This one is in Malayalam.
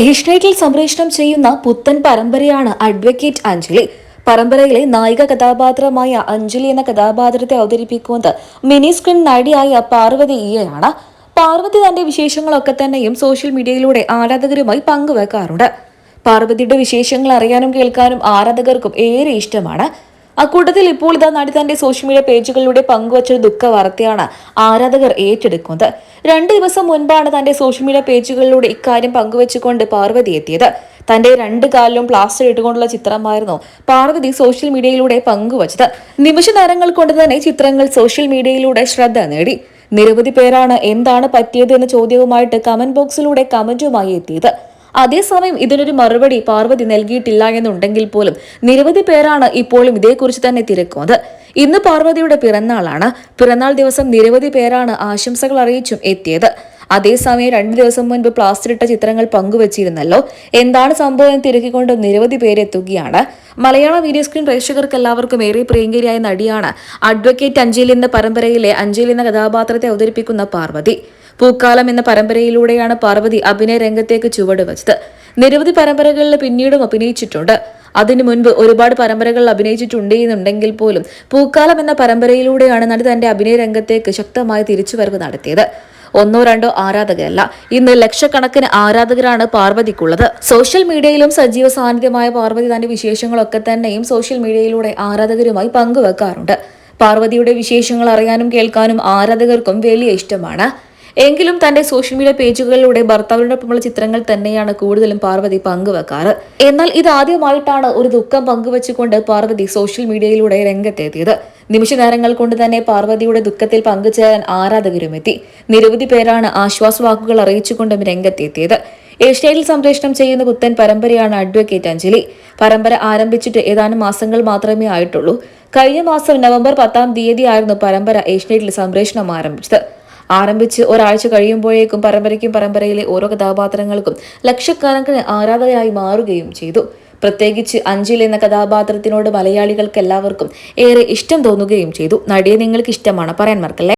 ഏഷ്യനെറ്റിൽ സംപ്രേഷണം ചെയ്യുന്ന പുത്തൻ പരമ്പരയാണ് അഡ്വക്കേറ്റ് അഞ്ജലി. പരമ്പരയിലെ നായിക കഥാപാത്രമായ അഞ്ജലി എന്ന കഥാപാത്രത്തെ അവതരിപ്പിക്കുന്നത് മിനി സ്ക്രീൻ നടിയായ പാർവതി ഇയയാണ് പാർവതി തന്റെ വിശേഷങ്ങളൊക്കെ തന്നെയും സോഷ്യൽ മീഡിയയിലൂടെ ആരാധകരുമായി പങ്കുവെക്കാറുണ്ട്. പാർവതിയുടെ വിശേഷങ്ങൾ അറിയാനും കേൾക്കാനും ആരാധകർക്കും ഏറെ ഇഷ്ടമാണ്. അക്കൂട്ടത്തിൽ ഇപ്പോൾ ഇതാ നടി തന്റെ സോഷ്യൽ മീഡിയ പേജുകളിലൂടെ പങ്കുവച്ച ദുഃഖ വാർത്തയാണ് ആരാധകർ ഏറ്റെടുക്കുന്നത്. രണ്ട് ദിവസം മുൻപാണ് തന്റെ സോഷ്യൽ മീഡിയ പേജുകളിലൂടെ ഇക്കാര്യം പങ്കുവച്ചുകൊണ്ട് പാർവതി എത്തിയത്. തന്റെ രണ്ട് കാലിലും പ്ലാസ്റ്റർ ഇട്ടുകൊണ്ടുള്ള ചിത്രമായിരുന്നു പാർവതി സോഷ്യൽ മീഡിയയിലൂടെ പങ്കുവച്ചത്. നിമിഷ നേരങ്ങൾ കൊണ്ട് തന്നെ ചിത്രങ്ങൾ സോഷ്യൽ മീഡിയയിലൂടെ ശ്രദ്ധ നേടി. നിരവധി പേരാണ് എന്താണ് പറ്റിയത് എന്ന ചോദ്യവുമായിട്ട് കമന്റ് ബോക്സിലൂടെ കമന്റുമായി എത്തിയത്. അതേസമയം ഇതിനൊരു മറുപടി പാർവതി നൽകിയിട്ടില്ല എന്നുണ്ടെങ്കിൽ പോലും നിരവധി പേരാണ് ഇപ്പോഴും ഇതേക്കുറിച്ച് തന്നെ തിരക്കുന്നത്. ഇന്ന് പാർവതിയുടെ പിറന്നാളാണ്. പിറന്നാൾ ദിവസം നിരവധി പേരാണ് ആശംസകൾ അറിയിച്ചും എത്തിയത്. അതേസമയം രണ്ടു ദിവസം മുൻപ് പ്ലാസ്റ്റർ ഇട്ട ചിത്രങ്ങൾ പങ്കുവച്ചിരുന്നല്ലോ. എന്താണ് സംഭവം എന്ന് തിരക്കിക്കൊണ്ട് നിരവധി പേരെത്തുകയാണ് മലയാള വീഡിയോ സ്ക്രീൻ പ്രേക്ഷകർക്ക് എല്ലാവർക്കും ഏറെ പ്രിയങ്കരിയായ നടിയാണ് അഡ്വക്കേറ്റ് അഞ്ജലി എന്ന പരമ്പരയിലെ അഞ്ജലി എന്ന കഥാപാത്രത്തെ അവതരിപ്പിക്കുന്ന പാർവതി. പൂക്കാലം എന്ന പരമ്പരയിലൂടെയാണ് പാർവതി അഭിനയ രംഗത്തേക്ക് ചുവടുവച്ചത് നിരവധി പരമ്പരകളിൽ പിന്നീടും അഭിനയിച്ചിട്ടുണ്ട്. അതിനു മുൻപ് ഒരുപാട് പരമ്പരകളിൽ അഭിനയിച്ചിട്ടുണ്ട് എന്നുണ്ടെങ്കിൽ പോലും പൂക്കാലം എന്ന പരമ്പരയിലൂടെയാണ് നടി തന്റെ അഭിനയ രംഗത്തേക്ക് ശക്തമായ തിരിച്ചുവരവ് നടത്തിയത്. ഒന്നോ രണ്ടോ ആരാധകരല്ല. ഇന്ന് ലക്ഷക്കണക്കിന് ആരാധകരാണ് പാർവതിക്കുള്ളത്. സോഷ്യൽ മീഡിയയിലും സജീവ സാന്നിധ്യമായ പാർവതി തന്റെ വിശേഷങ്ങളൊക്കെ തന്നെയും സോഷ്യൽ മീഡിയയിലൂടെ ആരാധകരുമായി പങ്കുവെക്കാറുണ്ട്. പാർവതിയുടെ വിശേഷങ്ങൾ അറിയാനും കേൾക്കാനും ആരാധകർക്കും വലിയ ഇഷ്ടമാണ്. എങ്കിലും തന്റെ സോഷ്യൽ മീഡിയ പേജുകളിലൂടെ ഭർത്താവിനോടൊപ്പമുള്ള ചിത്രങ്ങൾ തന്നെയാണ് കൂടുതലും പാർവതി പങ്കുവെക്കാറ്. എന്നാൽ ഇതാദ്യമായിട്ടാണ് ഒരു ദുഃഖം പങ്കുവച്ചുകൊണ്ട് പാർവതി സോഷ്യൽ മീഡിയയിലൂടെ രംഗത്തെത്തിയത്. നിമിഷ നേരങ്ങൾ കൊണ്ട് തന്നെ പാർവതിയുടെ ദുഃഖത്തിൽ പങ്കുചേരാൻ ആരാധകരും എത്തി നിരവധി പേരാണ് ആശ്വാസവാക്കുകൾ അറിയിച്ചുകൊണ്ടും രംഗത്തെത്തിയത്. ഏഷ്യയിൽ സംപ്രേഷണം ചെയ്യുന്ന പുത്തൻ പരമ്പരയാണ് അഡ്വക്കേറ്റ് അഞ്ജലി. പരമ്പര ആരംഭിച്ചിട്ട് ഏതാനും മാസങ്ങൾ മാത്രമേ ആയിട്ടുള്ളൂ. കഴിഞ്ഞ മാസം നവംബർ പത്താം തീയതിയായിരുന്നു പരമ്പര ഏഷ്യനെറ്റിൽ സംപ്രേഷണം ആരംഭിച്ചത്. ആരംഭിച്ച് ഒരാഴ്ച കഴിയുമ്പോഴേക്കും പരമ്പരയ്ക്കും പരമ്പരയിലെ ഓരോ കഥാപാത്രങ്ങൾക്കും ലക്ഷക്കണക്കിന് ആരാധകരായി മാറുകയും ചെയ്തു. പ്രത്യേകിച്ച് അഞ്ചിൽ എന്ന കഥാപാത്രത്തിനോട് മലയാളികൾക്ക് എല്ലാവർക്കും ഏറെ ഇഷ്ടം തോന്നുകയും ചെയ്തു. നടിയെ നിങ്ങൾക്ക് ഇഷ്ടമാണ്? പറയാൻ മറക്കല്ലേ?